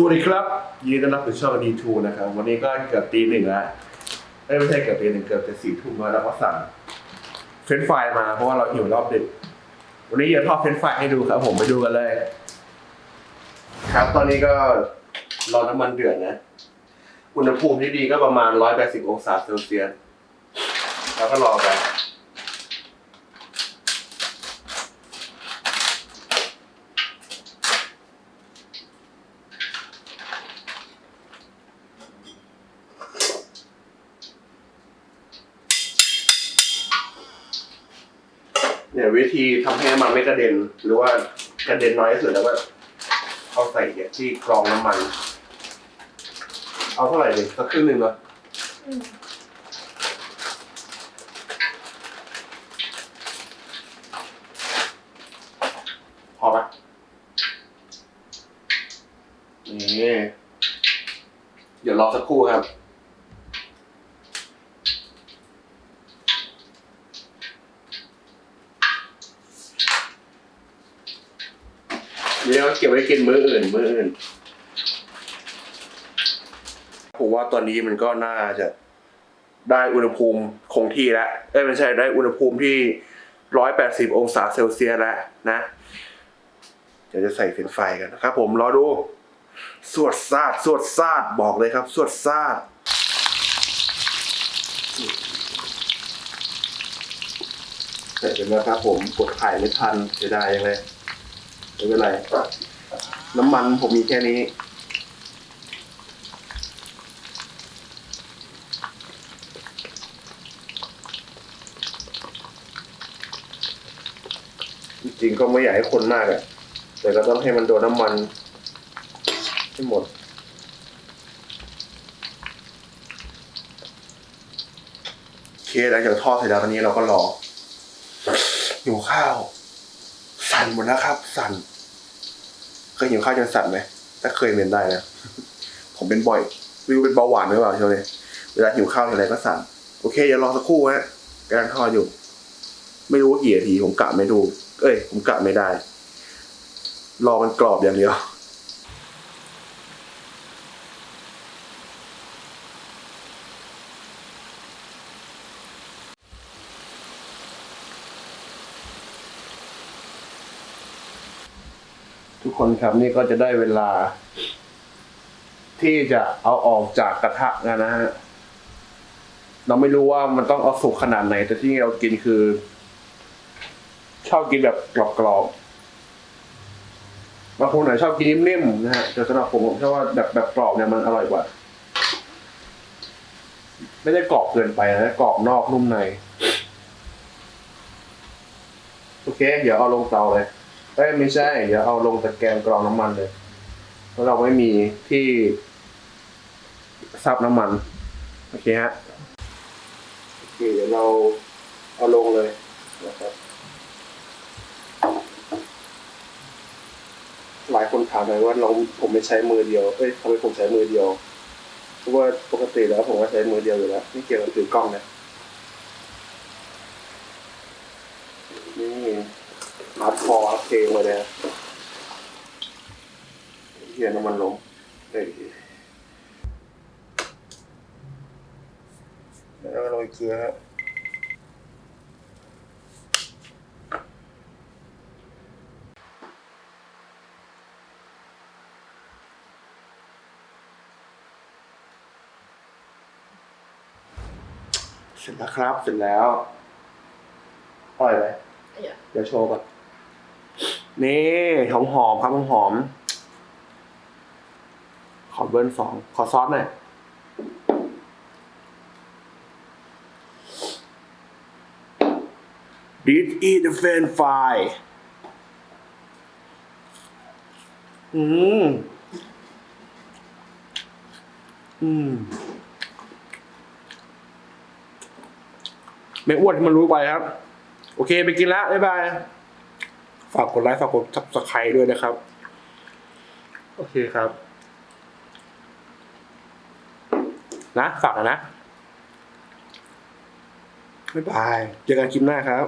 สวัสดีครับยินดีต้อนรับสู่ช่องดีทูนะครับ วันนี้ก็เกือบตีหนึ่งแล้วเอ้ยไม่ใช่เกือบตีหนึ่งเกือบจะสี่ทุ่มแล้วแล้วก็สั่งเฟรนช์ฟรายมาเพราะว่าเราหิวรอบดึก วันนี้จะทอดเฟรนช์ฟรายให้ดูครับ ผมไปดูกันเลย ครับ ตอนนี้ก็รอน้ำมันเดือดนะ อุณหภูมิที่ดีก็ประมาณร้อยแปดสิบองศาเซลเซียสแล้วก็รอไป เนี่ยวิธีทำให้น้ำมันไม่กระเด็น หรือว่ากระเด็นน้อยที่สุดแล้วก็เอาใส่เนี่ยที่กรองน้ำมัน เอาเท่าไหร่ดีสักครึ่งหนึ่งเหรอพอปะนี่เดี๋ยวรอสักครู่ครับ เดี๋ยวเก็บไว้กินมื้ออื่น มื้ออื่นผมว่าตอนนี้มันก็น่าจะได้อุณหภูมิคงที่แล้วเอ้ยไม่ใช่ได้อุณหภูมิที่ร้อยแปดสิบองศาเซลเซียสแล้วนะ เดี๋ยวจะใส่เฟนช์ฟกันนะครับผมรอดู สวดซาดสวดซาดบอกเลยครับ สวดซาดเสร็จแล้วครับผมกดไข่ไม่ทันเสียดายยังเลย ไม่เป็นไร น้ำมันผมมีแค่นี้ จริงๆก็ไม่อยากให้คนมากอะแต่ก็ต้องให้มันโดนน้ำมันให้หมดเคหลังจากทอดเสร็จแล้วตอนนี้เราก็รอหิวข้าว สั่นหมดแล้วครับ สั่น เคยหิวข้าวจนสั่นไหมถ้าเคยเป็นได้นะ ผมเป็นบ่อยวิวเป็นเบาหวานหรือเปล่าเชียวเลยเวลาหิวข้าวอะไรก็สั่น โอเคอย่ารอสักครู่ฮะกำลังทอดอยู่ ไม่รู้ว่ากี่นาทีผมกะไม่ดู เอ้ย ผมกะไม่ได้ รอมันกรอบอย่างเดียว ทุกคนครับนี่ก็จะได้เวลา ที่จะเอาออกจากกระทะแล้วนะฮะเราไม่รู้ว่ามันต้องเอาสุกขนาดไหน แต่ที่เรากินคือ ชอบกินแบบกรอบๆบางคนไหนชอบกินนิ่มๆนะฮะแต่สำหรับผมผมชอบว่าแบบแบบกรอบเนี่ยมันอร่อยกว่า ไม่ได้กรอบเกินไปนะกรอบนอกนุ่มใน โอเค เดี๋ยวเอาลงเตาเลย เอ้ยไม่ใช่เดี๋ยวเอาลงตะแกรงกรองน้ำมันเลยเพราะเราไม่มีที่ซับน้ำมันโอเคฮะโอเคเดี๋ยวเราเอาลงเลยนะครับหลายคนถามเลยว่าเราผมไม่ใช้มือเดียวเอ้ยทำไมผมใช้มือเดียวเพราะว่าปกติแล้วผมก็ใช้มือเดียวอยู่แล้วไม่เกี่ยวกับถือกล้องนะนี่ อัดคออัดเพลงมาเลยนะเฮียน้ำมันลงเฮ้ยแล้วก็โรยเกลือฮะเสร็จแล้วครับ เสร็จแล้วปล่อยเลย Ja. เดี๋ยวโชว์ก่อน นี่หอมหอมครับหอมหอม ขอเบิร์นสอง ขอซอสหน่อย Did eat the fan fry อืม อืม ไม่อ้วนที่มันรู้ไปครับ โอเค ไปกินแล้วบ๊ายบาย ฝากกดไลค์ฝากกดซับสไครต์ด้วยนะครับ โอเคครับ นะ ฝากนะนะบ๊ายบาย เจอกันคลิปหน้าครับ